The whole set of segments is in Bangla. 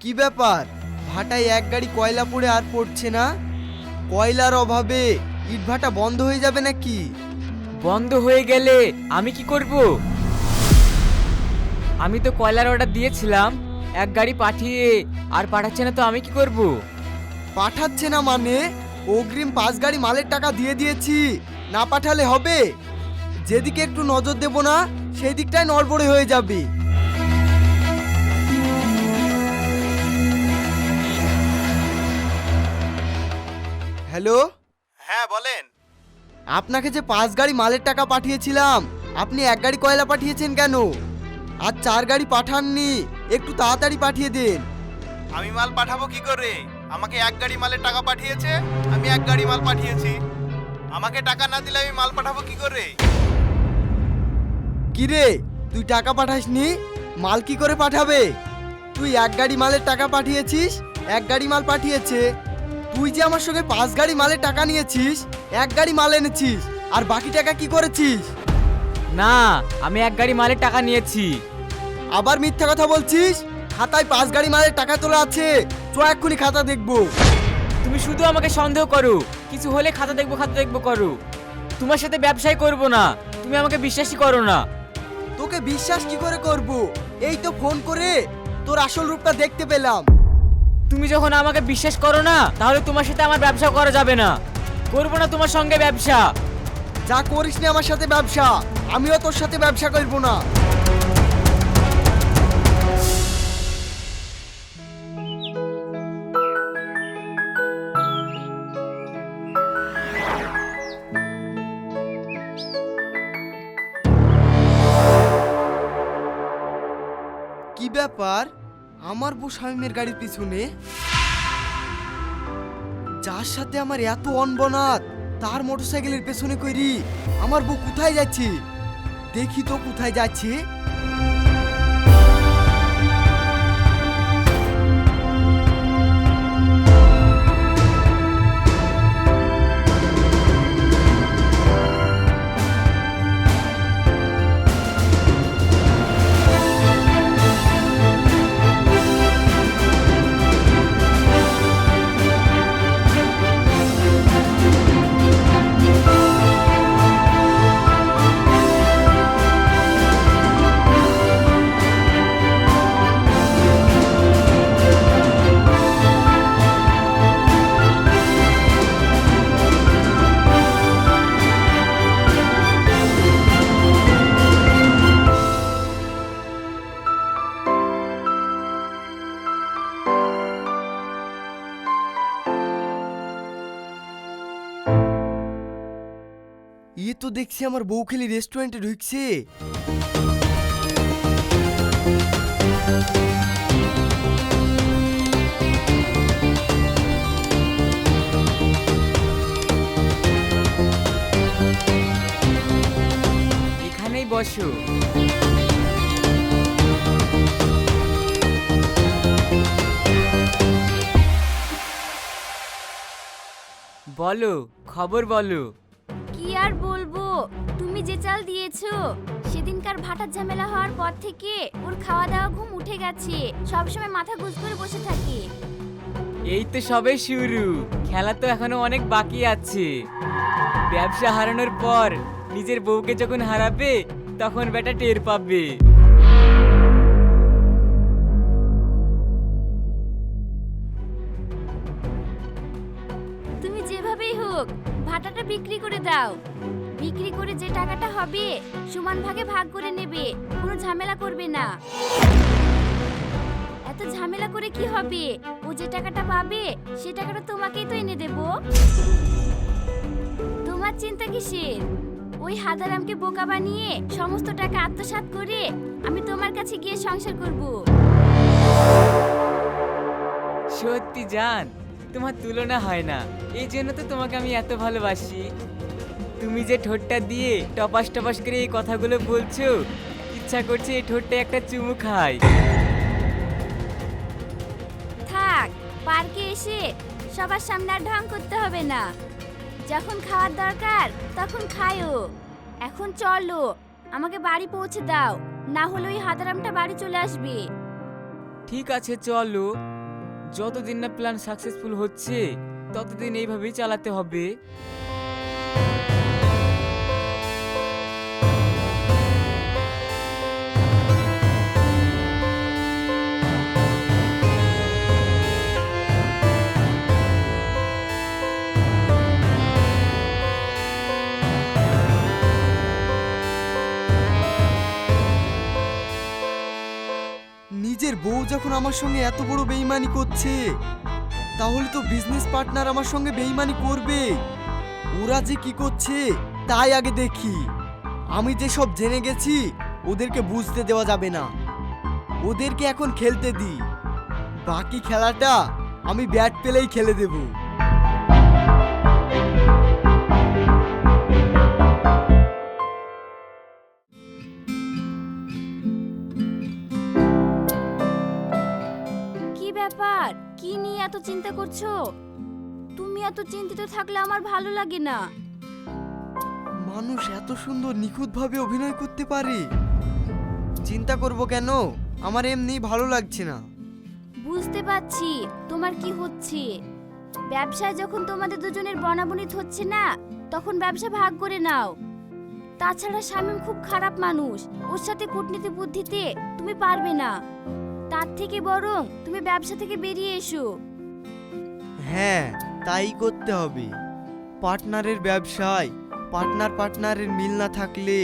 কি ব্যাপার? ভাটায় এক গাড়ি কয়লা পড়ে আর পড়ছে না? কয়লার অভাবে ইটভাটা বন্ধ হয়ে যাবে নাকি? বন্ধ হয়ে গেলে আমি কি করব? আমি তো কয়লার অর্ডার দিয়েছিলাম এক গাড়ি পাঠিয়ে আর পাঠাচ্ছে না তো আমি কি করব? পাঠাচ্ছে না মানে? অগ্রিম পাঁচ গাড়ি মালের টাকা দিয়ে দিয়েছি না পাঠালে হবে? যেদিকে একটু নজর দেব না সেই দিকটাই নড়বড়ে হয়ে যাবে। হ্যালো? হ্যাঁ বলেন। আপনাকে যে পাঁচ গাড়ি মালের টাকা পাঠিয়েছিলাম আপনি এক গাড়ি কয়লা পাঠিয়েছেন কেন? আর চার গাড়ি পাঠাননি একটু তাড়াতাড়ি পাঠিয়ে দিন। আমি মাল পাঠাবো কি করে? আমাকে এক গাড়ি মালের টাকা পাঠিয়েছে আমি এক গাড়ি মাল পাঠিয়েছি। আমাকে টাকা না দিলে আমি মাল পাঠাবো কি করে? কিরে তুই টাকা পাঠাসনি? মাল কি করে পাঠাবে? তুই এক গাড়ি মালের টাকা পাঠিয়েছিস এক গাড়ি মাল পাঠিয়েছে। তুই যে আমার সঙ্গে পাঁচ গাড়ি মালের টাকা নিয়েছিস এক গাড়ি মাল এনেছিস আর বাকি টাকা কি করেছিস? না আমি এক গাড়ি মালের টাকা নিয়েছি। আবার মিথ্যা কথা বলছিস? খাতায় পাঁচ গাড়ি মালের টাকা তোলা আছে চ এক্ষুনি খাতা দেখব। তুমি শুধু আমাকে সন্দেহ করো কিছু হলে খাতা দেখব খাতা দেখব করো। তোমার সাথে ব্যবসায় করব না তুমি আমাকে বিশ্বাসই করো না। তোকে বিশ্বাস কি করে করব? এই তো ফোন করে তোর আসল রূপটা দেখতে পেলাম। তুমি যখন আমাকে বিশ্বাস করো না, তাহলে তোমার সাথে আমার ব্যবসা করা যাবে না। করব না তোমার সঙ্গে ব্যবসা। যা করিস না আমার সাথে ব্যবসা। আমিও তোর সাথে ব্যবসা করব না। কি ব্যাপার? আমার বউ শামিমের গাড়ির পিছনে। যার সাথে আমার এত অনবনাত তার মোটরসাইকেলের পেছনে করি আমার বউ কোথায় যাচ্ছে? দেখি তো কোথায় যাচ্ছে। তো দেখছি আমার বউ খেলি রেস্টুরেন্টে ঢুকছে। এখানেই বসো। বলো খবর বলো। কি আর বলব? তুমি যে চাল দিয়েছ, সেদিনকার ভাটার ঝামেলা হওয়ার পর থেকে ওর খাওয়া দাওয়া ঘুম উঠে গেছে। সবসময় মাথা গুজ করে বসে থাকে। এই তো সবে শুরু। খেলা তো এখনও অনেক বাকি আছে। ব্যবসা হারানোর পর নিজের বউকে যখন হারাবে, তখন বেটা টের পাবে। করে দাও। বিক্রি করে যে টাকাটা হবে, সমান ভাগে ভাগ করে নেবে। কোনো ঝামেলা করবে না। এত ঝামেলা করে কি হবে? ও যে টাকাটা পাবে, সে টাকাটা তোমাকেই তো এনে দেব। তোমার চিন্তা কিসের? ওই হাদারামকে বোকা বানিয়ে সমস্ত টাকা আত্মসাৎ করে আমি তোমার কাছে গিয়ে সংসার করব। সত্যি জান তোমার তুলনা হয় না। এই জন্য তো তোমাকে আমি এত ভালোবাসি। তুমি যে ঠোঁটটা দিয়ে টপাস টপাস করে এই কথাগুলো বলছো ইচ্ছা করছে এই ঠোঁটটা একটা চুমু খাই। থাক পার্কে এসে সবার সামনে আর ঢং করতে হবে না। যখন খাওয়ার দরকার তখন খায়ও এখন চলো আমাকে বাড়ি পৌঁছে দাও না হলে ওই হাতারামটা বাড়ি চলে আসবে। ঠিক আছে চলো। যতদিন না প্ল্যান সাকসেসফুল হচ্ছে ততদিন এইভাবেই চালাতে হবে। বউ যখন আমার সঙ্গে এত বড় বেইমানি করছে, তাহলে তো বিজনেস পার্টনার আমার সঙ্গে বেইমানি করবে। ওরা যে কি করছে, তাই আগে দেখি। আমি যে সব জেনে গেছি, ওদেরকে বুঝতে দেওয়া যাবে না। ওদেরকে এখন খেলতে দিই। বাকি খেলাটা আমি ব্যাট পেলেই খেলে দেবো। কি নিয়ে এত চিন্তা করছ? তুমি এত চিন্তিত থাকলে আমার ভালো লাগে না। মানুষ এত সুন্দর নিখুঁতভাবে অভিনয় করতে পারে। চিন্তা করব কেন? আমার এমনি ভালো লাগছে না। বুঝতে পারছি তোমার কি হচ্ছে? ব্যবসায় যখন তোমাদের দুজনের বনাবনিত হচ্ছে না তখন ব্যবসা ভাগ করে নাও। তাছাড়া শামীম খুব খারাপ মানুষ। ওর সাথে কূটনীতি বুদ্ধিতে তুমি পারবে না। তার থেকে বরং তুমি ব্যবসা থেকে বেরিয়ে এসো। হ্যাঁ তাই করতে হবে। পার্টনারের ব্যবসায় পার্টনার পার্টনারের মিল না থাকলে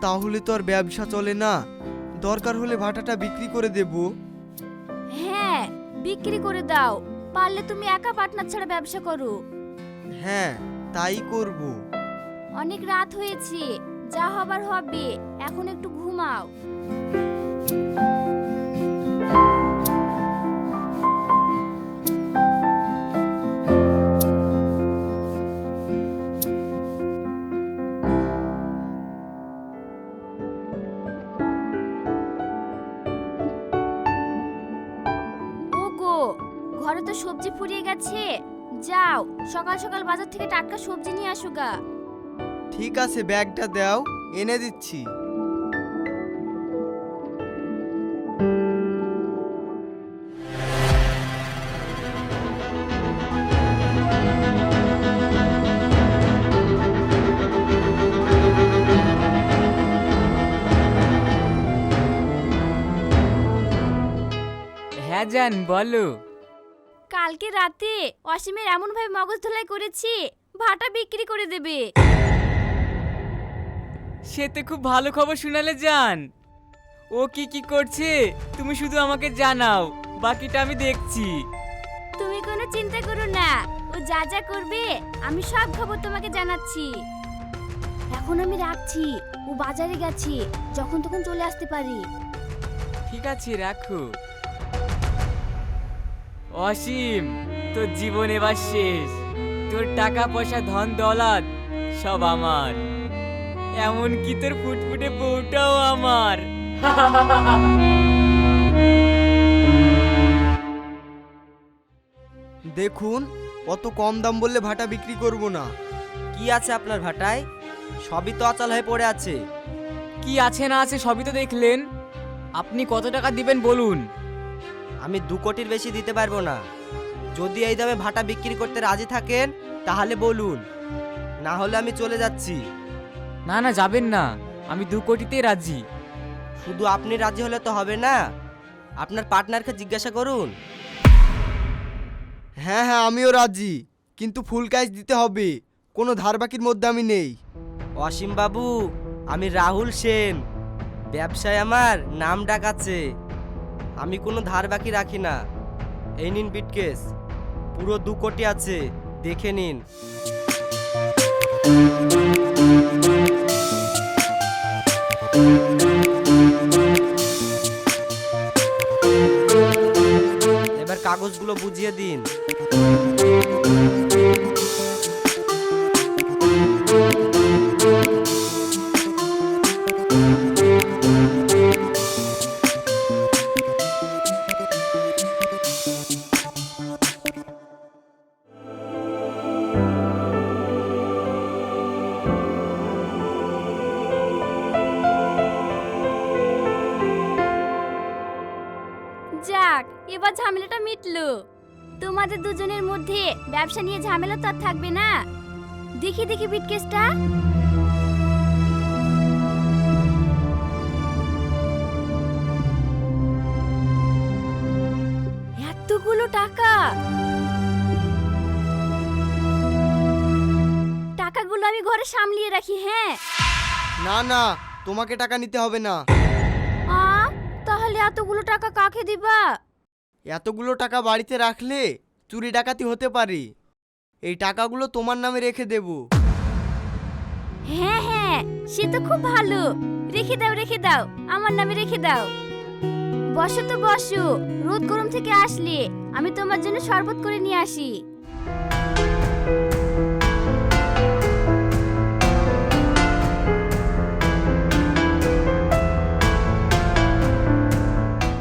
তাহলে তো আর ব্যবসা চলে না। দরকার হলে ভাটাটা বিক্রি করে দেব। হ্যাঁ বিক্রি করে দাও। পারলে তুমি একা পার্টনার ছাড়া ব্যবসা করো। হ্যাঁ তাই করব। অনেক রাত হয়েছে যা হবার হবে। এখন একটু ঘুমাও। ঘরে তো সবজি ফুরিয়ে গেছে। যাও সকাল সকাল বাজার থেকে টাটকা সবজি নিয়ে আসো গা। ঠিক আছে ব্যাগটা দাও এনে দিচ্ছি। হ্যাঁ জান বলো। কালকে রাতে অসীমের এমন ভাবে মগজ ধোলাই করেছি ভাটা বিক্রি করে দেবে। সে তো খুব ভালো খবর শোনালে জান। ও কি কি করছে তুমি শুধু আমাকে জানাও বাকিটা আমি দেখছি। তুমি কোনো চিন্তা করো না ও যা যা করবে আমি সব খবর তোমাকে জানাচ্ছি। এখন আমি রাখছি ও বাজারে গেছি যখন তখন চলে আসতে পারি। ঠিক আছে রাখো। অসীম তোর জীবন এবার শেষ। তোর টাকা পয়সা ধন দৌলত সব আমার। এমনকি তোর ফুটফুটে বউটাও আমার। দেখুন অত কম দাম বললে ভাটা বিক্রি করব না। কি আছে আপনার ভাটায়? সবই তো অচল হয়ে পড়ে আছে। কি আছে না আছে সবই তো দেখলেন। আপনি কত টাকা দিবেন বলুন। আমি দু কোটির বেশি দিতে পারব না। যদি এই দামে ভাটা বিক্রি করতে রাজি থাকেন তাহলে বলুন। না হলে আমি চলে যাচ্ছি। না না যাবেন না। আমি দু কোটিতেই রাজি। শুধু আপনি রাজি হলে তো হবে না। আপনার পার্টনারকে জিজ্ঞাসা করুন। হ্যাঁ হ্যাঁ আমিও রাজি। কিন্তু ফুল ক্যাশ দিতে হবে। কোনো ধার বাকির মধ্যে আমি নেই। অসীম বাবু আমি রাহুল সেন। ব্যবসায় আমার নাম ডাক আছে। আমি কোনো ধার বাকি রাখি না। এই নিন বিটকেস। পুরো দু কোটি আছে, দেখে নিন। এবার কাগজগুলো বুঝিয়ে দিন। ব্যবসা নিয়ে ঝামেলা তো আর থাকবে না। দেখি দেখি বিটকেসটা এতগুলো টাকা। টাকাগুলো আমি ঘরে সামলিয়ে রাখি হ্যাঁ। না না তোমাকে টাকা নিতে হবে না। আ? তাহলে এতগুলো টাকা কাকে দিবা? এতগুলো টাকা বাড়িতে রাখলে চুরি ডাকাতি হতে পারে। এই টাকাগুলো তোমার নামে রেখে দেব। হ্যাঁ হ্যাঁ সে তো খুব ভালো। রেখে দাও রেখে দাও আমার নামে রেখে দাও। বসো তো বসো রোদ গরম থেকে আসলে আমি তোমার জন্য শরবত করে নিয়ে আসি।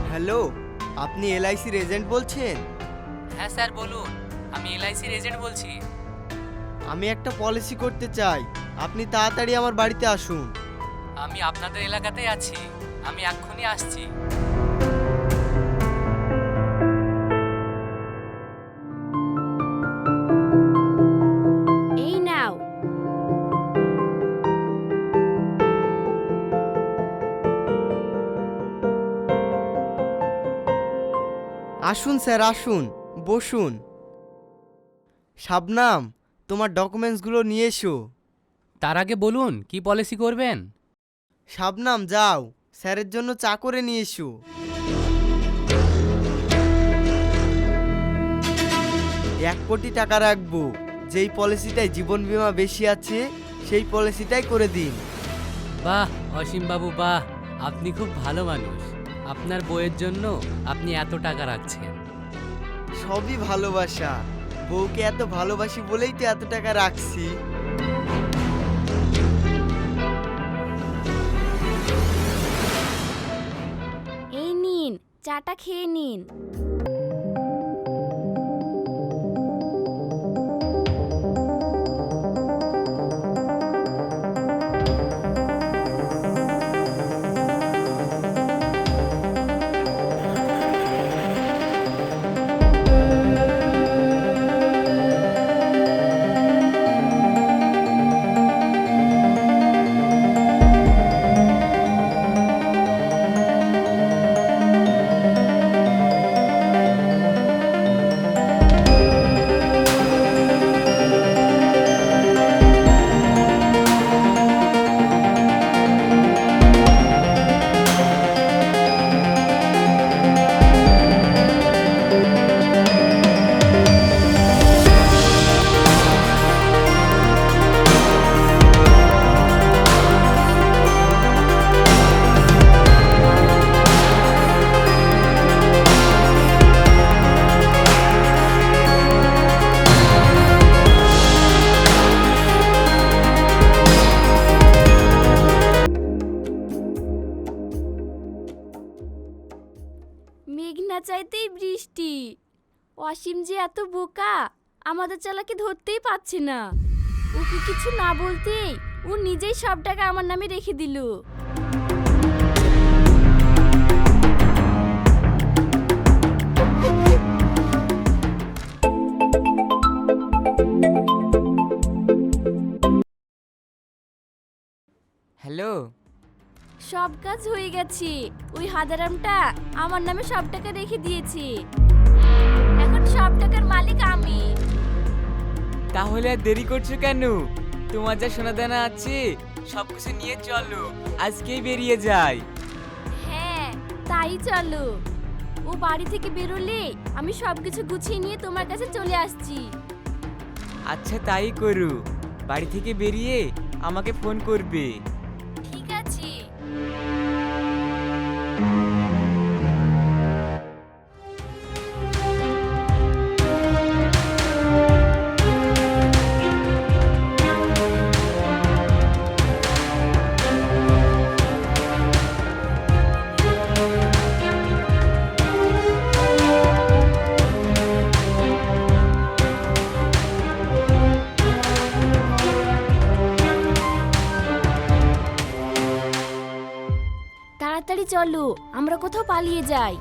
হ্যালো আপনি এলআইসির এজেন্ট বলছেন? হ্যাঁ স্যার বলুন। আমি এলআইসির এজেন্ট বলছি। আমি একটা পলিসি করতে চাই। আপনি তাড়াতাড়ি আমার বাড়িতে আসুন। আমি আপনাদের এলাকাতেই আছি। আমি এক্ষুনি আসছি। এই নাও। আসুন স্যার আসুন। বসুন। শাবনাম তোমার ডকুমেন্টসগুলো নিয়ে এসো। তার আগে বলুন কি পলিসি করবেন? শাবনাম যাও স্যারের জন্য চা করে নিয়ে এসো। এক কোটি টাকা রাখব। যেই পলিসিটায় জীবন বীমা বেশি আছে সেই পলিসিটাই করে দিন। বাহ অসীম বাবু বাহ। আপনি খুব ভালো মানুষ। আপনার বইয়ের জন্য আপনি এত টাকা রাখছেন। সবই ভালোবাসা। বউকে এত ভালোবাসি বলেই তো এত টাকা রাখছি। এই নিন, চাটা খেয়ে নিন। অসীম যে এত বোকা আমাদের চালাকে ধরতেই পারছে না। ওকে কিছু না বলতেই ও নিজেই সব টাকা আমার নামে রেখে দিল। হ্যালো? সব কাজ হয়ে গেছে। ওই হাজারামটা আমার নামে সব টাকা রেখে দিয়েছে। সব টাকার মালিক আমি। তাহলে আর দেরি করছ কেন? তোমার যা সোনা দানা আছে সব কিছু নিয়ে চলো। আজকেই বেরিয়ে যাই। হ্যাঁ তাই চলো। ও বাড়ি থেকে বেরোলে আমি সব কিছু গুছিয়ে নিয়ে তোমার কাছে চলে আসছি। আচ্ছা তাই করু। বাড়ি থেকে বেরিয়ে আমাকে ফোন করবে। পালিয়ে যায়।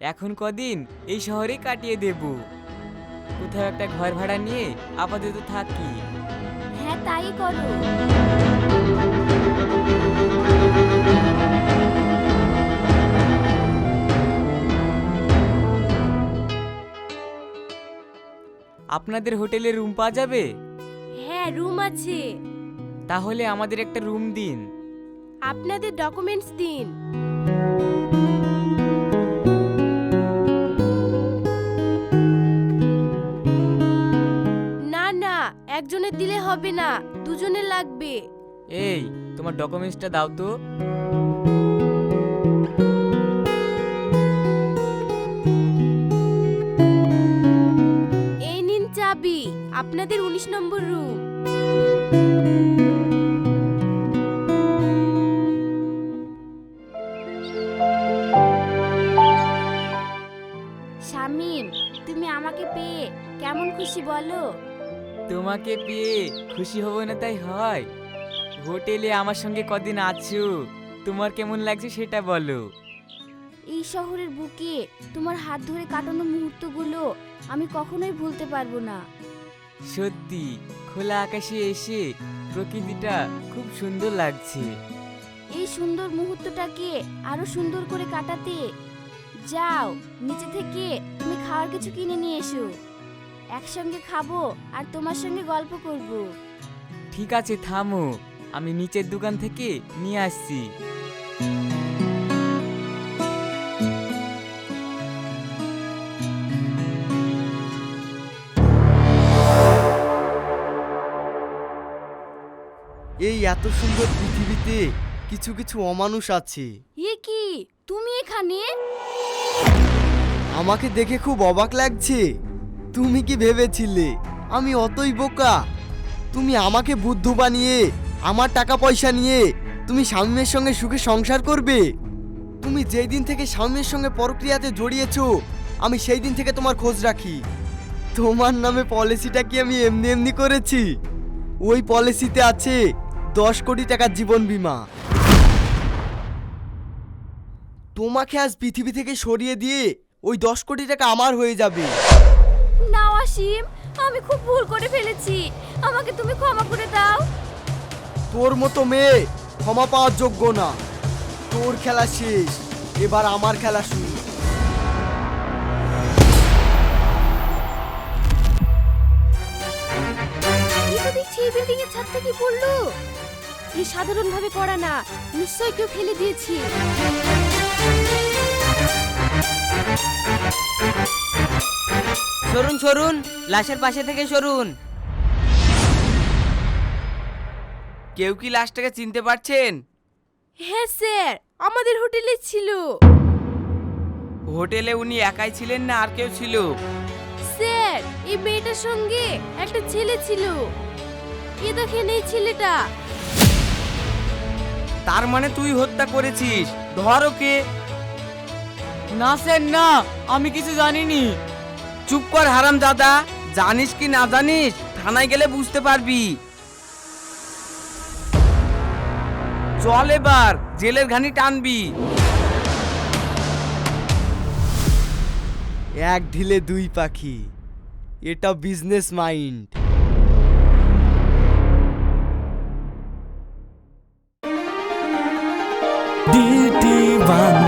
এখন কদিন এই শহরে কাটিয়ে দেব। কোথাও একটা ঘর ভাড়া নিয়ে আপাতত থাকি। হ্যাঁ তাই করো। আপনাদের হোটেলে রুম পাওয়া যাবে? হ্যাঁ রুম আছে। তাহলে আমাদের একটা রুম দিন। আপনাদের ডকুমেন্টস দিন। না না একজনের দিলে হবে না দুজনের লাগবে। এই তোমার ডকুমেন্টসটা দাও তো। আপনাদের উনিশ নম্বর রুম শামিম তুমি আমাকে পেয়ে কেমন খুশি বলো? তোমাকে পেয়ে খুশি হব না তাই হয়। হোটেলে আমার সঙ্গে কদিন আছো? তোমার কেমন লাগছে সেটা বলো। এই শহরের বুকে তোমার হাত ধরে কাটানো মুহূর্তগুলো আমি কখনোই ভুলতে পারব না। সত্যি খোলা আকাশে এসে প্রকৃতিটা খুব সুন্দর লাগছে। এই সুন্দর মুহূর্তটাকে আরও সুন্দর করে কাটাতে যাও নিচে থেকে তুমি খাওয়ার কিছু কিনে নিয়ে এসো। একসঙ্গে খাব আর তোমার সঙ্গে গল্প করব। ঠিক আছে থামো। আমি নিচের দোকান থেকে নিয়ে আসছি। এত সুন্দর পৃথিবীতে কিছু কিছু অমানুষ আছে। এ কি? তুমি এখানে? আমাকে দেখে খুব অবাক লাগছে। তুমি কি ভেবেছিলে? আমি অতই বোকা। তুমি আমাকে বুদ্ধ বানিয়ে আমার টাকা পয়সা নিয়ে তুমি স্বামীর সঙ্গে সুখে সংসার করবে? তুমি যেই দিন থেকে স্বামীর সঙ্গে পরক্রিয়াতে জড়িয়েছো আমি সেই দিন থেকে তোমার খোঁজ রাখি। তোমার নামে পলিসিটা কি আমি এমনি এমনি করেছি? ওই পলিসিতে আছে দশ কোটি টাকার জীবন বীমা। তোমাকে আজ পৃথিবী থেকে সরিয়ে দিয়ে ওই দশ কোটি টাকা আমার হয়ে যাবে। না অসীম আমি খুব ভুল করে ফেলেছি। আমাকে তুমি ক্ষমা করে দাও। তোর মতো মেয়ে ক্ষমা পাওয়ার যোগ্য না। তোর খেলা শেষ এবার আমার খেলা শুরু। দেখছি বিল্ডিং এর ছাদ থেকে পড়ল? এই সাধারণভাবে পড়া না। নিশ্চয় কেউ ফেলে দিয়েছে। সরুন সরুন লাশের পাশে থেকে সরুন। কেউ কি লাশটাকে চিনতে পারছেন? হ্যাঁ স্যার আমাদের হোটেলে ছিল। হোটেলে উনি একাই ছিলেন না আর কেউ ছিল? স্যার এই মেয়েটার সঙ্গে একটা ছেলে ছিল। এ দেখেন এই ছেলেটা। তার মানে তুই হত্যা করেছিস। ধর ওকে। না স্যার, না, আমি কিছু জানিনি। চুপ কর হারাম দাদা জানিস কি না জানিস? থানায় গেলে বুঝতে পারবি। চল এবার, জেলের ঘানি টানবি। এক ঢিলে দুই পাখি। এটা বিজনেস মাইন্ড Run.